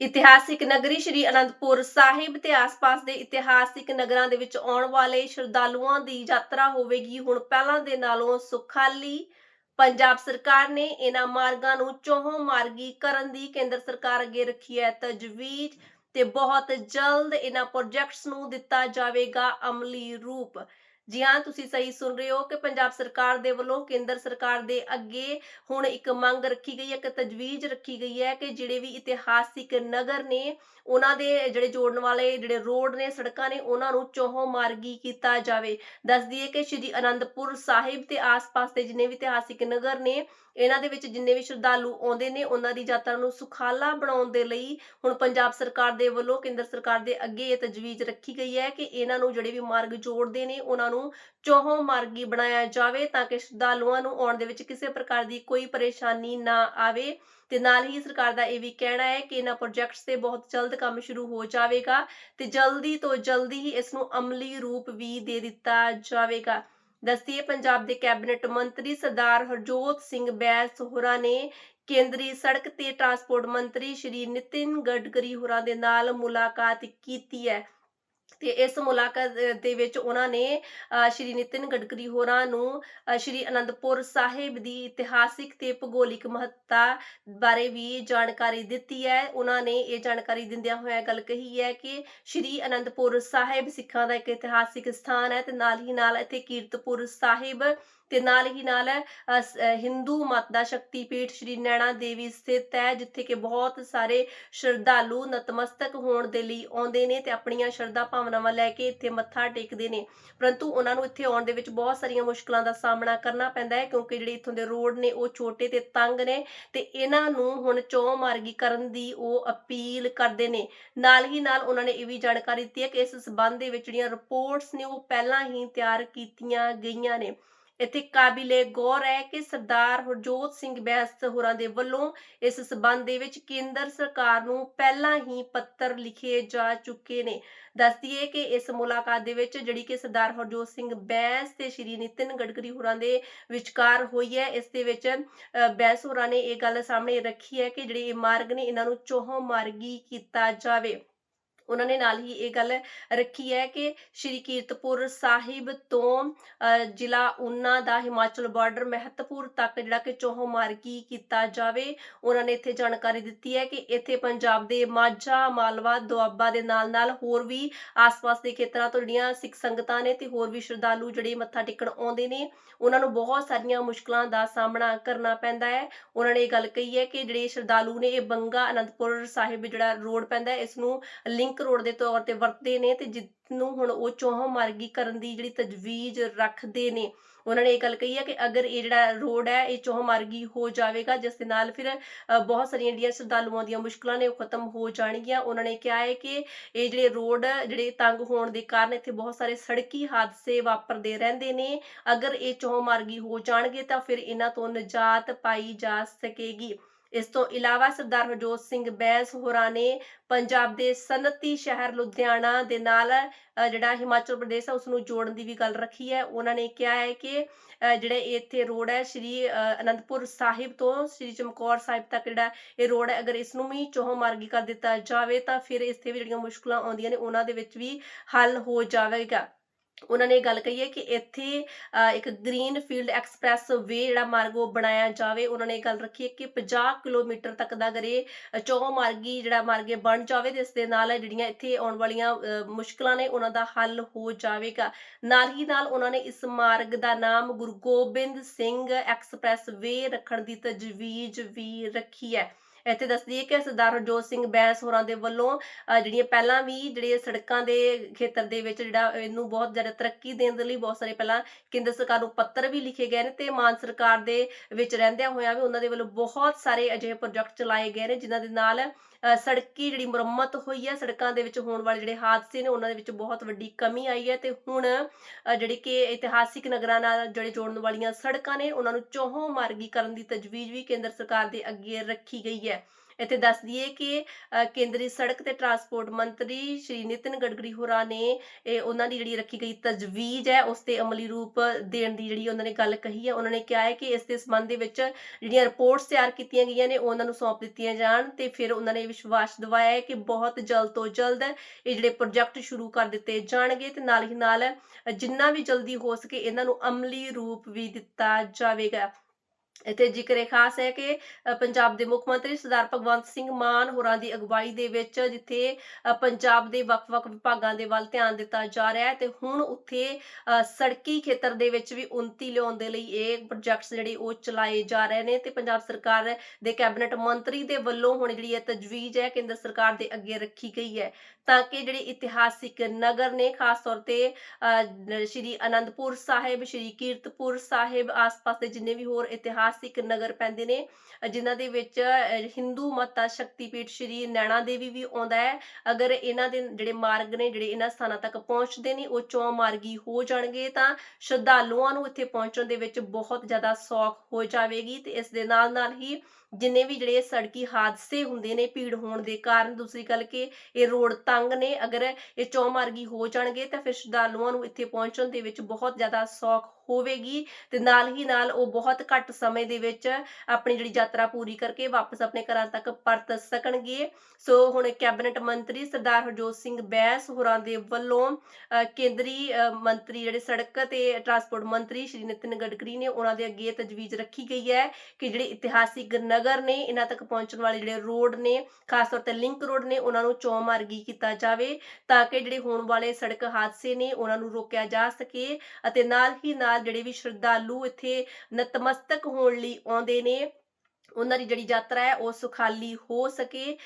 ਇਤਿਹਾਸਿਕ ਨਗਰੀ ਸ਼੍ਰੀ ਅਨੰਦਪੁਰ ਸਾਹਿਬ ਤੇ ਆਸ-ਪਾਸ ਦੇ ਇਤਿਹਾਸਿਕ ਨਗਰਾਂ ਦੇ ਵਿੱਚ ਆਉਣ ਵਾਲੇ ਸ਼ਰਧਾਲੂਆਂ ਦੀ ਯਾਤਰਾ ਹੋਵੇਗੀ। ਹੁਣ ਪਹਿਲਾਂ ਦੇ ਨਾਲੋਂ ਸੁਖਾਲੀ ਪੰਜਾਬ ਸਰਕਾਰ ਨੇ ਇਹਨਾਂ ਮਾਰਗਾਂ ਨੂੰ ਚੌਹਾਂ ਮਾਰਗੀ ਕਰਨ ਦੀ ਕੇਂਦਰ ਸਰਕਾਰ ਅੱਗੇ ਰੱਖੀ ਹੈ। ਤਜਵੀਜ਼ ਤੇ ਬਹੁਤ ਜਲਦ ਇਹਨਾਂ ਪ੍ਰੋਜੈਕਟਸ ਨੂੰ ਦਿੱਤਾ ਜਾਵੇਗਾ ਅਮਲੀ ਰੂਪ। ਜੀ ਹਾਂ, ਤੁਸੀਂ ਸਹੀ ਸੁਣ ਰਹੇ ਹੋ ਕਿ ਪੰਜਾਬ ਸਰਕਾਰ ਦੇ ਵੱਲੋਂ ਕੇਂਦਰ ਸਰਕਾਰ ਦੇ ਅੱਗੇ ਹੁਣ ਇੱਕ ਮੰਗ ਰੱਖੀ ਗਈ ਹੈ, ਇੱਕ ਤਜਵੀਜ਼ ਰੱਖੀ ਗਈ ਹੈ ਕਿ ਜਿਹੜੇ ਵੀ ਇਤਿਹਾਸਿਕ ਨਗਰ ਨੇ, ਉਹਨਾਂ ਦੇ ਜਿਹੜੇ ਜੋੜਨ ਵਾਲੇ ਜਿਹੜੇ ਰੋਡ ਨੇ, ਸੜਕਾਂ ਨੇ, ਉਹਨਾਂ ਨੂੰ ਚੌਹਾਂ ਮਾਰਗੀ ਕੀਤਾ ਜਾਵੇ। ਦੱਸ ਦਈਏ ਕਿ ਸ਼੍ਰੀ ਅਨੰਦਪੁਰ ਸਾਹਿਬ ਤੇ ਆਸ-ਪਾਸ ਦੇ ਜਿੰਨੇ ਵੀ ਇਤਿਹਾਸਿਕ ਨਗਰ ਨੇ, ਇਹਨਾਂ ਦੇ ਵਿੱਚ ਜਿੰਨੇ ਵੀ ਸ਼ਰਧਾਲੂ ਆਉਂਦੇ ਨੇ, ਉਹਨਾਂ ਦੀ ਯਾਤਰਾ ਨੂੰ ਸੁਖਾਲਾ ਬਣਾਉਣ ਦੇ ਲਈ ਹੁਣ ਪੰਜਾਬ ਸਰਕਾਰ ਦੇ ਵੱਲੋਂ ਕੇਂਦਰ ਸਰਕਾਰ ਦੇ ਅੱਗੇ ਇਹ ਤਜਵੀਜ਼ ਰੱਖੀ ਗਈ ਹੈ ਕਿ ਇਹਨਾਂ ਨੂੰ ਜਿਹੜੇ ਵੀ ਮਾਰਗ ਜੋੜਦੇ ਨੇ, ਉਹਨਾਂ ਨੂੰ ਚੌਹਾਂ ਮਾਰਗੀ ਬਣਾਇਆ ਜਾਵੇ ਤਾਂ ਕਿ ਸ਼ਰਧਾਲੂਆਂ ਨੂੰ ਆਉਣ ਦੇ ਵਿੱਚ ਕਿਸੇ ਪ੍ਰਕਾਰ ਦੀ ਕੋਈ ਪਰੇਸ਼ਾਨੀ ਨਾ ਆਵੇ। ਤੇ ਨਾਲ ਹੀ ਸਰਕਾਰ ਦਾ ਇਹ ਵੀ ਕਹਿਣਾ ਹੈ ਕਿ ਇਹਨਾਂ ਪ੍ਰੋਜੈਕਟਸ ਤੇ ਬਹੁਤ ਜਲਦ ਕੰਮ ਸ਼ੁਰੂ ਹੋ ਜਾਵੇਗਾ ਤੇ ਜਲਦੀ ਤੋਂ ਜਲਦੀ ਹੀ ਇਸ ਨੂੰ ਅਮਲੀ ਰੂਪ ਵੀ ਦੇ ਦਿੱਤਾ ਜਾਵੇਗਾ। ਦਸਤੀਏ ਪੰਜਾਬ ਦੇ ਕੈਬਨਿਟ ਮੰਤਰੀ ਸਰਦਾਰ ਹਰਜੋਤ ਸਿੰਘ ਬੈਸ ਹੋਰਾਂ ਨੇ ਕੇਂਦਰੀ ਸੜਕ ਤੇ ਟਰਾਂਸਪੋਰਟ ਮੰਤਰੀ ਸ਼੍ਰੀ ਨਿਤਿਨ ਗਡਕਰੀ ਹੋਰਾਂ ਦੇ ਨਾਲ ਮੁਲਾਕਾਤ ਕੀਤੀ ਹੈ। ਤੇ ਇਸ ਮੁਲਾਕਾਤ ਦੇ ਵਿੱਚ ਉਹਨਾਂ ਨੇ ਸ਼੍ਰੀ ਨਿਤਿਨ ਗਡਕਰੀ ਹੋਰਾਂ ਨੂੰ ਸ਼੍ਰੀ ਅਨੰਦਪੁਰ ਸਾਹਿਬ ਦੀ ਇਤਿਹਾਸਿਕ ਤੇ ਭੂਗੋਲਿਕ ਮਹੱਤਤਾ ਬਾਰੇ ਵੀ ਜਾਣਕਾਰੀ ਦਿੱਤੀ ਹੈ। ਉਹਨਾਂ ਨੇ ਇਹ ਜਾਣਕਾਰੀ ਦਿੰਦਿਆਂ ਹੋਇਆਂ ਗੱਲ ਕਹੀ ਹੈ ਕਿ ਸ਼੍ਰੀ ਅਨੰਦਪੁਰ ਸਾਹਿਬ ਸਿੱਖਾਂ ਦਾ ਇੱਕ ਇਤਿਹਾਸਿਕ ਸਥਾਨ ਹੈ ਤੇ ਨਾਲ ਹੀ ਨਾਲ ਇੱਥੇ ਕੀਰਤਪੁਰ ਸਾਹਿਬ ਤੇ ਨਾਲ ਹੀ ਨਾਲ ਹਿੰਦੂ ਮਤ ਦਾ ਸ਼ਕਤੀਪੀਠ ਸ਼੍ਰੀ ਨੈਣਾ ਦੇਵੀ ਸਥਿਤ ਹੈ, ਜਿੱਥੇ ਕਿ ਬਹੁਤ ਸਾਰੇ ਸ਼ਰਧਾਲੂ ਨਤਮਸਤਕ ਹੋਣ ਦੇ ਲਈ ਆਉਂਦੇ ਨੇ ਤੇ ਆਪਣੀਆਂ ਸ਼ਰਧਾ ਭਾਵਨਾਵਾਂ ਲੈ ਕੇ ਇੱਥੇ ਮੱਥਾ ਟੇਕਦੇ ਨੇ। ਪਰੰਤੂ ਉਹਨਾਂ ਨੂੰ ਇੱਥੇ ਆਉਣ ਦੇ ਵਿੱਚ ਬਹੁਤ ਸਾਰੀਆਂ ਮੁਸ਼ਕਲਾਂ ਦਾ ਸਾਹਮਣਾ ਕਰਨਾ ਪੈਂਦਾ ਹੈ, ਕਿਉਂਕਿ ਜਿਹੜੇ ਇੱਥੋਂ ਦੇ ਰੋਡ ਨੇ ਉਹ ਛੋਟੇ ਤੇ ਤੰਗ ਨੇ ਤੇ ਇਹਨਾਂ ਨੂੰ ਹੁਣ ਚੌ ਮਾਰਗੀ ਕਰਨ ਦੀ ਉਹ ਅਪੀਲ ਕਰਦੇ ਨੇ। ਨਾਲ ਹੀ ਨਾਲ ਉਹਨਾਂ ਨੇ ਇਹ ਵੀ ਜਾਣਕਾਰੀ ਦਿੱਤੀ ਹੈ ਕਿ ਇਸ ਸਬੰਧ ਦੇ ਵਿੱਚ ਜਿਹੜੀਆਂ ਰਿਪੋਰਟਸ ਨੇ ਉਹ ਪਹਿਲਾਂ ਹੀ ਤਿਆਰ ਕੀਤੀਆਂ ਗਈਆਂ ਨੇ। ਇੱਥੇ ਕਾਬਿਲੇ ਗੌਰ ਹੈ ਕਿ ਸਰਦਾਰ ਹਰਜੋਤ ਸਿੰਘ ਬੈਂਸ ਹੋਰਾਂ ਦੇ ਵੱਲੋਂ ਇਸ ਸਬੰਧ ਦੇ ਵਿੱਚ ਕੇਂਦਰ ਸਰਕਾਰ ਨੂੰ ਪਹਿਲਾਂ ਹੀ ਪੱਤਰ ਲਿਖੇ ਜਾ ਚੁੱਕੇ ਨੇ। ਦੱਸਦੀਏ ਕਿ ਇਸ ਮੁਲਾਕਾਤ ਦੇ ਵਿੱਚ ਜਿਹੜੀ ਕਿ ਸਰਦਾਰ ਹਰਜੋਤ ਸਿੰਘ ਬੈਂਸ ਤੇ ਸ਼੍ਰੀ ਨਿਤਿਨ ਗਡਕਰੀ ਹੋਰਾਂ ਦੇ ਵਿਚਕਾਰ ਹੋਈ ਹੈ ਇਸ ਦੇ ਵਿੱਚ ਅ, ਬੈਂਸ ਹੋਰਾਂ ਨੇ ਇਹ ਗੱਲ ਸਾਹਮਣੇ ਰੱਖੀ ਹੈ ਕਿ ਜਿਹੜੇ ਇਹ ਮਾਰਗ ਨੇ ਇਹਨਾਂ ਨੂੰ ਚੌਹਾਂ ਮਾਰਗੀ ਕੀਤਾ ਜਾਵੇ। ਉਹਨਾਂ ਨੇ ਨਾਲ ਹੀ ਇਹ ਗੱਲ ਰੱਖੀ ਹੈ ਕਿ ਸ਼੍ਰੀ ਕੀਰਤਪੁਰ ਸਾਹਿਬ ਤੋਂ ਅ, ਜ਼ਿਲ੍ਹਾ ਊਨਾ ਦਾ ਹਿਮਾਚਲ ਬਾਰਡਰ ਮਹੱਤਵਪੂਰ ਤੱਕ ਜਿਹੜਾ ਕਿ ਚੌਹਾਂ ਮਾਰਗੀ ਕੀਤਾ ਜਾਵੇ ਉਹਨਾਂ ਨੇ ਇੱਥੇ ਜਾਣਕਾਰੀ ਦਿੱਤੀ ਹੈ ਕਿ ਇੱਥੇ ਪੰਜਾਬ ਦੇ ਮਾਝਾ ਮਾਲਵਾ ਦੁਆਬਾ ਦੇ ਨਾਲ ਨਾਲ ਹੋਰ ਵੀ ਆਸ-ਪਾਸ ਦੇ ਖੇਤਰਾਂ ਤੋਂ ਜਿਹੜੀਆਂ ਸਿੱਖ ਸੰਗਤਾਂ ਨੇ ਤੇ ਹੋਰ ਵੀ ਸ਼ਰਧਾਲੂ ਜਿਹੜੇ ਮੱਥਾ ਟੇਕਣ ਆਉਂਦੇ ਨੇ ਉਹਨਾਂ ਨੂੰ ਬਹੁਤ ਸਾਰੀਆਂ ਮੁਸ਼ਕਲਾਂ ਦਾ ਸਾਹਮਣਾ ਕਰਨਾ ਪੈਂਦਾ ਹੈ। ਉਹਨਾਂ ਨੇ ਇਹ ਗੱਲ ਕਹੀ ਹੈ ਕਿ ਜਿਹੜੇ ਸ਼ਰਧਾਲੂ ਨੇ ਇਹ ਬੰਗਾ ਅਨੰਦਪੁਰ ਸਾਹਿਬ ਜਿਹੜਾ ਰੋਡ ਪੈਂਦਾ ਹੈ ਇਸ ਨੂੰ ਲਿੰਕ ਰੋਡ ਦੇ ਤੌਰ ਤੇ ਵਰਤਦੇ ਨੇ ਤੇ ਜਿਸ ਨੂੰ ਹੁਣ ਉਹ ਚੌਹਾਂ ਮਾਰਗੀ ਕਰਨ ਦੀ ਜਿਹੜੀ ਤਜਵੀਜ਼ ਰੱਖਦੇ ਨੇ। ਉਹਨਾਂ ਨੇ ਇਹ ਗੱਲ ਕਹੀ ਹੈ ਕਿ ਅਗਰ ਇਹ ਜਿਹੜਾ ਰੋਡ ਹੈ, ਇਹ ਚੌਹਾਂ ਮਾਰਗੀ ਹੋ ਜਾਵੇਗਾ, ਜਿਸ ਦੇ ਨਾਲ ਫਿਰ ਬਹੁਤ ਸਾਰੀਆਂ ਜਿਹੜੀਆਂ ਸ਼ਰਧਾਲੂਆਂ ਦੀਆਂ ਮੁਸ਼ਕਲਾਂ ਨੇ ਉਹ ਖਤਮ ਹੋ ਜਾਣਗੀਆਂ। ਉਹਨਾਂ ਨੇ ਕਿਹਾ ਹੈ ਕਿ ਇਹ ਜਿਹੜੇ ਰੋਡ, ਜਿਹੜੇ ਤੰਗ ਹੋਣ ਦੇ ਕਾਰਨ ਇੱਥੇ ਬਹੁਤ ਸਾਰੇ ਸੜਕੀ ਹਾਦਸੇ ਵਾਪਰਦੇ ਰਹਿੰਦੇ ਨੇ। ਅਗਰ ਇਹ ਚੋਹ ਮਾਰਗੀ ਹੋ ਜਾਣਗੇ ਤਾਂ ਫਿਰ ਇਹਨਾਂ ਤੋਂ ਨਿਜਾਤ ਪਾਈ ਜਾ ਸਕੇਗੀ। ਇਸ ਤੋਂ ਇਲਾਵਾ ਸਰਦਾਰ ਹਰਜੋਤ ਸਿੰਘ ਬੈਂਸ ਹੋਰਾਂ ਨੇ ਪੰਜਾਬ ਦੇ ਸਨਅਤੀ ਸ਼ਹਿਰ ਲੁਧਿਆਣਾ ਦੇ ਨਾਲ ਜਿਹੜਾ ਹਿਮਾਚਲ ਪ੍ਰਦੇਸ਼ ਹੈ ਉਸ ਨੂੰ ਜੋੜਨ ਦੀ ਵੀ ਗੱਲ ਰੱਖੀ ਹੈ। ਉਹਨਾਂ ਨੇ ਕਿਹਾ ਹੈ ਕਿ ਅ, ਜਿਹੜੇ ਇੱਥੇ ਰੋਡ ਹੈ ਸ਼੍ਰੀ ਅ, ਅਨੰਦਪੁਰ ਸਾਹਿਬ ਤੋਂ ਸ਼੍ਰੀ ਚਮਕੌਰ ਸਾਹਿਬ ਤੱਕ ਜਿਹੜਾ ਇਹ ਰੋਡ ਹੈ ਅਗਰ ਇਸ ਨੂੰ ਵੀ ਚੌਹਾਂ ਮਾਰਗੀ ਕਰ ਦਿੱਤਾ ਜਾਵੇ ਤਾਂ ਫਿਰ ਇੱਥੇ ਵੀ ਜਿਹੜੀਆਂ ਮੁਸ਼ਕਲਾਂ ਆਉਂਦੀਆਂ ਨੇ ਉਹਨਾਂ ਦੇ ਵਿੱਚ ਵੀ ਹੱਲ ਹੋ ਜਾਵੇਗਾ। ਉਹਨਾਂ ਨੇ ਗੱਲ ਕਹੀ ਹੈ ਕਿ ਇੱਥੇ ਅ, ਇੱਕ ਗ੍ਰੀਨ ਫੀਲਡ ਐਕਸਪ੍ਰੈਸ ਵੇ ਜਿਹੜਾ ਮਾਰਗ ਉਹ ਬਣਾਇਆ ਜਾਵੇ। ਉਹਨਾਂ ਨੇ ਗੱਲ ਰੱਖੀ ਹੈ ਕਿ 50 ਕਿਲੋਮੀਟਰ ਤੱਕ ਦਾ ਅਗਰ ਇਹ ਚੌ ਮਾਰਗੀ ਜਿਹੜਾ ਮਾਰਗ ਬਣ ਜਾਵੇ ਤੇ ਇਸ ਦੇ ਨਾਲ ਜਿਹੜੀਆਂ ਇੱਥੇ ਆਉਣ ਵਾਲੀਆਂ ਮੁਸ਼ਕਲਾਂ ਨੇ ਉਹਨਾਂ ਦਾ ਹੱਲ ਹੋ ਜਾਵੇਗਾ। ਨਾਲ ਹੀ ਨਾਲ ਉਹਨਾਂ ਨੇ ਇਸ ਮਾਰਗ ਦਾ ਨਾਮ ਗੁਰੂ ਗੋਬਿੰਦ ਸਿੰਘ ਐਕਸਪ੍ਰੈਸ ਵੇ ਰੱਖਣ ਦੀ ਤਜਵੀਜ਼ ਵੀ ਰੱਖੀ ਹੈ। ਇੱਥੇ ਦੱਸਦੀ ਹੈ ਕਿ ਸਰਦਾਰ ਹਰਜੋਤ ਸਿੰਘ ਬੈਂਸ ਹੋਰਾਂ ਦੇ ਵੱਲੋਂ ਜਿਹੜੀਆਂ ਪਹਿਲਾਂ ਵੀ ਜਿਹੜੇ ਸੜਕਾਂ ਦੇ ਖੇਤਰ ਦੇ ਵਿੱਚ ਜਿਹੜਾ ਇਹਨੂੰ ਬਹੁਤ ਜ਼ਿਆਦਾ ਤਰੱਕੀ ਦੇਣ ਦੇ ਲਈ ਬਹੁਤ ਸਾਰੇ ਪਹਿਲਾਂ ਕੇਂਦਰ ਸਰਕਾਰ ਨੂੰ ਪੱਤਰ ਵੀ ਲਿਖੇ ਗਏ ਨੇ ਤੇ ਮਾਨ ਸਰਕਾਰ ਦੇ ਵਿੱਚ ਰਹਿੰਦਿਆਂ ਹੋਇਆਂ ਵੀ ਉਹਨਾਂ ਦੇ ਵੱਲੋਂ ਬਹੁਤ ਸਾਰੇ ਅਜਿਹੇ ਪ੍ਰੋਜੈਕਟ ਚਲਾਏ ਗਏ ਨੇ, ਜਿਨ੍ਹਾਂ ਦੇ ਨਾਲ ਸੜਕੀ ਜਿਹੜੀ ਮੁਰੰਮਤ ਹੋਈ ਹੈ, ਸੜਕਾਂ ਦੇ ਵਿੱਚ ਹੋਣ ਵਾਲੇ ਜਿਹੜੇ ਹਾਦਸੇ ਨੇ ਉਹਨਾਂ ਦੇ ਵਿੱਚ ਬਹੁਤ ਵੱਡੀ ਕਮੀ ਆਈ ਹੈ ਤੇ ਹੁਣ ਜਿਹੜੀ ਕਿ ਇਤਿਹਾਸਿਕ ਨਗਰਾਂ ਨਾਲ ਜਿਹੜੇ ਜੋੜਨ ਵਾਲੀਆਂ ਸੜਕਾਂ ਨੇ, ਉਹਨਾਂ ਨੂੰ ਚੌਹਾਂ ਮਾਰਗੀ ਕਰਨ ਦੀ ਤਜਵੀਜ਼ ਵੀ ਕੇਂਦਰ ਸਰਕਾਰ ਦੇ ਅੱਗੇ ਰੱਖੀ ਗਈ ਹੈ। ਹੈ। ਇੱਥੇ ਦੱਸ ਦਈਏ ਕਿ ਕੇਂਦਰੀ ਸੜਕ ਤੇ ਟਰਾਂਸਪੋਰਟ ਮੰਤਰੀ ਸ਼੍ਰੀ ਨਿਤਿਨ ਗਡਕਰੀ ਹੋਰਾਂ ਨੇ, ਇਹ ਉਹਨਾਂ ਦੀ ਜਿਹੜੀ ਰੱਖੀ ਗਈ ਤਜਵੀਜ਼ ਹੈ, ਉਸ ਤੇ ਅਮਲੀ ਰੂਪ ਦੇਣ ਦੀ ਜਿਹੜੀ ਉਹਨਾਂ ਨੇ ਗੱਲ ਕਹੀ ਹੈ। ਉਹਨਾਂ ਨੇ ਕਿਹਾ ਹੈ ਕਿ ਇਸ ਦੇ ਸੰਬੰਧ ਦੇ ਵਿੱਚ ਜਿਹੜੀਆਂ ਰਿਪੋਰਟਸ ਤਿਆਰ ਕੀਤੀਆਂ ਗਈਆਂ ਨੇ ਉਹਨਾਂ ਨੂੰ ਸੌਂਪ ਦਿੱਤੀਆਂ ਜਾਣ ਤੇ ਫਿਰ ਉਹਨਾਂ ਨੇ ਵਿਸ਼ਵਾਸ ਦਿਵਾਇਆ ਹੈ ਕਿ ਬਹੁਤ ਜਲਦ ਤੋਂ ਜਲਦ ਇਹ ਜਿਹੜੇ ਪ੍ਰੋਜੈਕਟ ਸ਼ੁਰੂ ਕਰ ਦਿੱਤੇ ਜਾਣਗੇ ਤੇ ਨਾਲ ਹੀ ਨਾਲ ਜਿੰਨਾ ਵੀ ਜਲਦੀ ਹੋ ਸਕੇ ਇਹਨਾਂ ਨੂੰ ਅਮਲੀ ਰੂਪ ਵੀ ਦਿੱਤਾ ਜਾਵੇਗਾ। ਇੱਥੇ ਜ਼ਿਕਰ ਖਾਸ ਹੈ ਕਿ ਪੰਜਾਬ ਦੇ ਮੁੱਖ ਮੰਤਰੀ ਸਰਦਾਰ ਭਗਵੰਤ ਸਿੰਘ ਮਾਨ ਹੋਰਾਂ ਦੀ ਅਗਵਾਈ ਦੇ ਵਿੱਚ ਜਿੱਥੇ ਪੰਜਾਬ ਦੇ ਵੱਖ-ਵੱਖ ਵਿਭਾਗਾਂ ਦੇ ਵੱਲ ਧਿਆਨ ਦਿੱਤਾ ਜਾ ਰਿਹਾ ਹੈ ਤੇ ਹੁਣ ਉੱਥੇ ਸੜਕੀ ਖੇਤਰ ਦੇ ਵਿੱਚ ਵੀ ਉન્નਤੀ ਲਿਆਉਣ ਦੇ ਲਈ ਇਹ ਪ੍ਰੋਜੈਕਟਸ ਜਿਹੜੇ ਉਹ ਚਲਾਏ ਜਾ ਰਹੇ ਨੇ ਤੇ ਪੰਜਾਬ ਸਰਕਾਰ ਦੇ ਕੈਬਨਿਟ ਮੰਤਰੀ ਦੇ ਵੱਲੋਂ ਹੁਣ ਜਿਹੜੀ ਇਹ ਤਜਵੀਜ਼ ਹੈ ਕੇਂਦਰ ਸਰਕਾਰ ਦੇ ਅੱਗੇ ਰੱਖੀ ਗਈ ਹੈ। ਤਾਂ ਕਿ ਜਿਹੜੇ ਇਤਿਹਾਸਿਕ ਨਗਰ ਨੇ ਖਾਸ ਤੌਰ ਤੇ ਅ, ਸ਼੍ਰੀ ਅਨੰਦਪੁਰ ਸਾਹਿਬ ਸ਼੍ਰੀ ਕੀਰਤਪੁਰ ਸਾਹਿਬ ਆਸ-ਪਾਸ ਦੇ ਜਿੰਨੇ ਵੀ ਹੋਰ ਇਤਿਹਾਸ ਇਤਿਹਾਸਿਕ ਨਗਰ ਪੈਂਦੇ ਨੇ, ਜਿਨ੍ਹਾਂ ਦੇ ਵਿੱਚ ਹਿੰਦੂ ਮਾਤਾ ਸ਼ਕਤੀਪੀਠ ਸ਼੍ਰੀ ਨੈਣਾ ਦੇਵੀ ਵੀ ਆਉਂਦਾ ਹੈ। ਅਗਰ ਇਹਨਾਂ ਦੇ ਜਿਹੜੇ ਮਾਰਗ ਨੇ, ਜਿਹੜੇ ਇਹਨਾਂ ਸਥਾਨਾਂ ਤੱਕ ਪਹੁੰਚਦੇ ਨੇ, ਉਹ ਚੌ ਮਾਰਗੀ ਹੋ ਜਾਣਗੇ, ਤਾਂ ਸ਼ਰਧਾਲੂਆਂ ਨੂੰ ਇੱਥੇ ਪਹੁੰਚਣ ਦੇ ਵਿੱਚ ਬਹੁਤ ਜ਼ਿਆਦਾ ਸੌਖ ਹੋ ਜਾਵੇਗੀ ਤੇ ਇਸ ਦੇ ਨਾਲ ਨਾਲ ਹੀ ਜਿੰਨੇ ਵੀ ਜਿਹੜੇ ਸੜਕੀ ਹਾਦਸੇ ਹੁੰਦੇ ਨੇ, ਭੀੜ ਹੋਣ ਦੇ ਕਾਰਨ, ਦੂਸਰੀ ਗੱਲ ਕਿ ਇਹ ਰੋਡ ਤੰਗ ਨੇ, ਅਗਰ ਇਹ ਚੌ ਮਾਰਗੀ ਹੋ ਜਾਣਗੇ, ਤਾਂ ਫਿਰ ਸ਼ਰਧਾਲੂਆਂ ਨੂੰ ਇੱਥੇ ਪਹੁੰਚਣ ਦੇ ਵਿੱਚ ਬਹੁਤ ਜ਼ਿਆਦਾ ਸੌਖ ਹੋਵੇਗੀ ਤੇ ਨਾਲ ਹੀ ਨਾਲ ਉਹ ਬਹੁਤ ਘੱਟ ਸਮੇਂ ਦੇ ਵਿੱਚ ਆਪਣੀ ਜਿਹੜੀ ਯਾਤਰਾ ਪੂਰੀ ਕਰਕੇ ਵਾਪਸ ਆਪਣੇ ਘਰਾਂ ਤੱਕ ਪਰਤ ਸਕਣਗੇ। ਸੋ ਹੁਣ ਕੈਬਨਿਟ ਮੰਤਰੀ ਸਰਦਾਰ ਹਰਜੋਤ ਸਿੰਘ ਬੈਂਸ ਹੋਰਾਂ ਦੇ ਵੱਲੋਂ ਕੇਂਦਰੀ ਮੰਤਰੀ ਜਿਹੜੇ ਸੜਕ ਤੇ ਟਰਾਂਸਪੋਰਟ ਮੰਤਰੀ ਸ਼੍ਰੀ ਨਿਤਿਨ ਗਡਕਰੀ ਨੇ ਉਹਨਾਂ ਦੇ ਅੱਗੇ ਤਜਵੀਜ਼ ਰੱਖੀ ਗਈ ਹੈ ਕਿ ਜਿਹੜੇ ਇਤਿਹਾਸਿਕ ਨਗਰ ਨੇ, ਇਹਨਾਂ ਤੱਕ ਪਹੁੰਚਣ ਵਾਲੇ ਜਿਹੜੇ ਰੋਡ ਨੇ, ਖਾਸ ਤੌਰ ਤੇ ਲਿੰਕ ਰੋਡ ਨੇ, ਉਹਨਾਂ ਨੂੰ ਚੌ ਮਾਰਗੀ ਕੀਤਾ ਜਾਵੇ ਤਾਂ ਕਿ ਜਿਹੜੇ ਹੋਣ ਵਾਲੇ ਸੜਕ ਹਾਦਸੇ ਨੇ ਉਹਨਾਂ ਨੂੰ ਰੋਕਿਆ ਜਾ ਸਕੇ ਅਤੇ ਨਾਲ ਹੀ ਨਾਲ ਜਿਹੜੇ ਵੀ ਸ਼ਰਧਾਲੂ ਇੱਥੇ ਨਤਮਸਤਕ ਹੋਣ ਲਈ ਆਉਂਦੇ ਨੇ, ਉਹਨਾਂ ਦੀ ਜਿਹੜੀ ਯਾਤਰਾ ਹੈ ਉਹ ਸੁਖਾਲੀ ਹੋ ਸਕੇ।